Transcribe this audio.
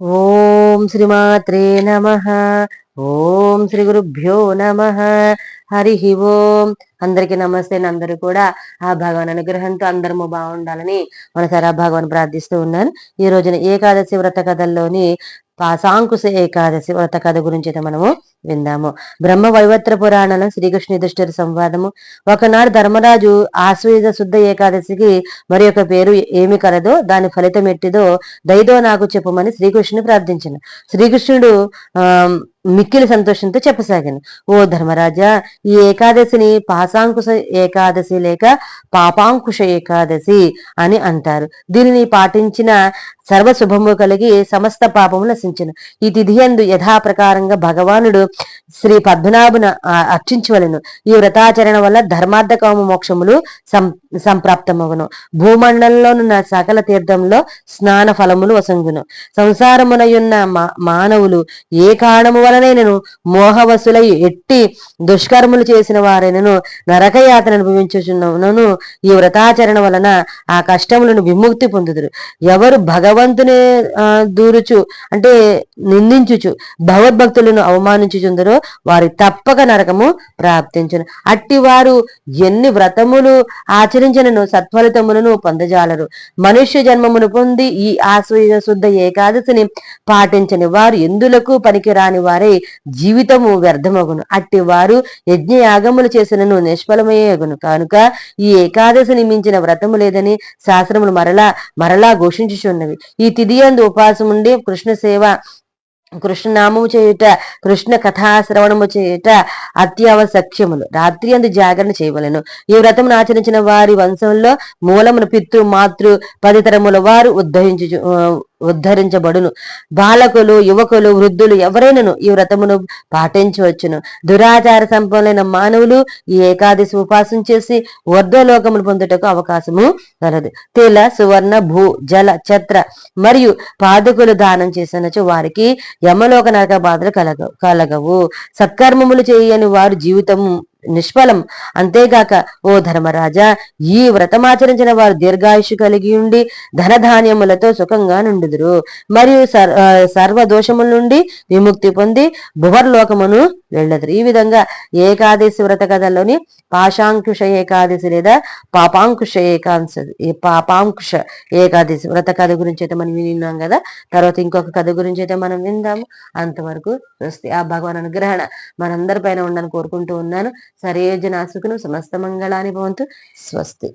ఓం శ్రీమాత్రే నమ. ఓం శ్రీ గురుభ్యో నమ. హరి ఓం. అందరికి నమస్తే అందరూ కూడా ఆ భగవాన్ అనుగ్రహంతో అందరము బాగుండాలని మనసారా భగవాన్ ప్రార్థిస్తూ ఉన్నాను. ఈ రోజున ఏకాదశి వ్రత కథల్లోని పాశాంకుశ ఏకాదశి వ్రత కథ గురించి అయితే మనము విందాము. బ్రహ్మ వైవత్ర పురాణంలో శ్రీకృష్ణ యుధిష్ఠిర సంవాదము. ఒకనాడు ధర్మరాజు ఆశ్వేద శుద్ధ ఏకాదశికి మరి యొక్క పేరు ఏమి కలదో దాని ఫలితం ఎట్టిదో దైదో నాకు చెప్పమని శ్రీకృష్ణుని ప్రార్థించను. శ్రీకృష్ణుడు ఆ మిక్కిలి సంతోషంతో చెప్పసాగాను. ఓ ధర్మరాజా ఈ ఏకాదశిని పాశాంకుశ ఏకాదశి లేక పాపాంకుశ ఏకాదశి అని అంటారు. దీనిని పాటించిన సర్వశుభము కలిగి సమస్త పాపము నశించను. ఈ తిథి అందు యథాప్రకారంగా భగవానుడు శ్రీ పద్మనాభున అర్చించవలను. ఈ వ్రతాచరణ వల్ల ధర్మార్థకామ మోక్షములు సం సంప్రాప్తమగును. భూమండలంలోనున్న సకల తీర్థంలో స్నాన ఫలములు వసంగును. సంసారమునయున్న మానవులు ఏ కారణము వలనైనను మోహవసులై ఎట్టి దుష్కర్ములు చేసిన వారైనను నరకయాతను అనుభవించుచున్నను. ఈ వ్రతాచరణ వలన ఆ కష్టములను విముక్తి పొందుదురు. ఎవరు భగవంతుని దూరుచు అంటే నిందించుచు భగవద్భక్తులను అవమానించుచుందరో వారి తప్పక నరకము ప్రాప్తించును. అట్టి వారు ఎన్ని వ్రతములు ఆచరించినను సత్ఫలితములను పొందజాలరు. మనుష్య జన్మమును పొంది ఈ ఆశ్వయ శుద్ధ ఏకాదశిని పాటించని వారు ఎందులకు పనికిరాని వారు? జీవితము వ్యర్థమగును. అట్టి వారు యజ్ఞ యాగములు చేసినను నిష్ఫలమయ్యేగును. కనుక ఈ ఏకాదశి మించిన వ్రతము లేదని శాస్త్రములు మరలా మరలా ఘోషించుచున్నవి. ఈ తిదియందు ఉపాసం ఉండి కృష్ణ సేవ కృష్ణనామము చేయుట కృష్ణ కథాశ్రవణము చేయుట అత్యావశ్యములు రాత్రి అందు జాగరణ చేయవలను. ఈ వ్రతమును ఆచరించిన వారి వంశంలో మూలమును పితృ మాతృ పదితరముల వారు ఉద్ధరించు ఉద్ధరించబడును. బాలకులు యువకులు వృద్ధులు ఎవరైనను ఈ వ్రతమును పాటించవచ్చును. దురాచార సంపన్నులైన మానవులు ఈ ఏకాదశి ఉపాసం చేసి వర్ధలోకమును పొందుటకు అవకాశము కలదు తెల సువర్ణ భూ జల ఛత్ర మరియు పాదుకులు దానం చేసినచు వారికి యమలోక నరక బాధలు కలగ కలగవు. సత్కర్మములు చేయని వారు జీవితం నిష్ఫలం. అంతేగాక ఓ ధర్మరాజా ఈ వ్రతమాచరించిన వారు దీర్ఘాయుషు కలిగి ఉండి ధనధాన్యములతో సుఖంగా నుండుదురు. మరియు సర్వ దోషముల నుండి విముక్తి పొంది భువర్లోకమును వెళ్ళదురు. ఈ విధంగా ఏకాదశి వ్రత కథలోని పాశాంకుష ఏకాదశి లేదా పాపాంకుష ఏకాంశ పాపాంకుష ఏకాదశి వ్రత కథ గురించి అయితే మనం విన్నాం కదా? తర్వాత ఇంకొక కథ గురించి అయితే మనం విందాము. అంతవరకు ఆ భగవాన్ అనుగ్రహణ మనందరి పైన ఉండని కోరుకుంటూ ఉన్నాను. సరేజనాసుకును సమస్త మంగళాన్ని భవంతు. స్వస్తి.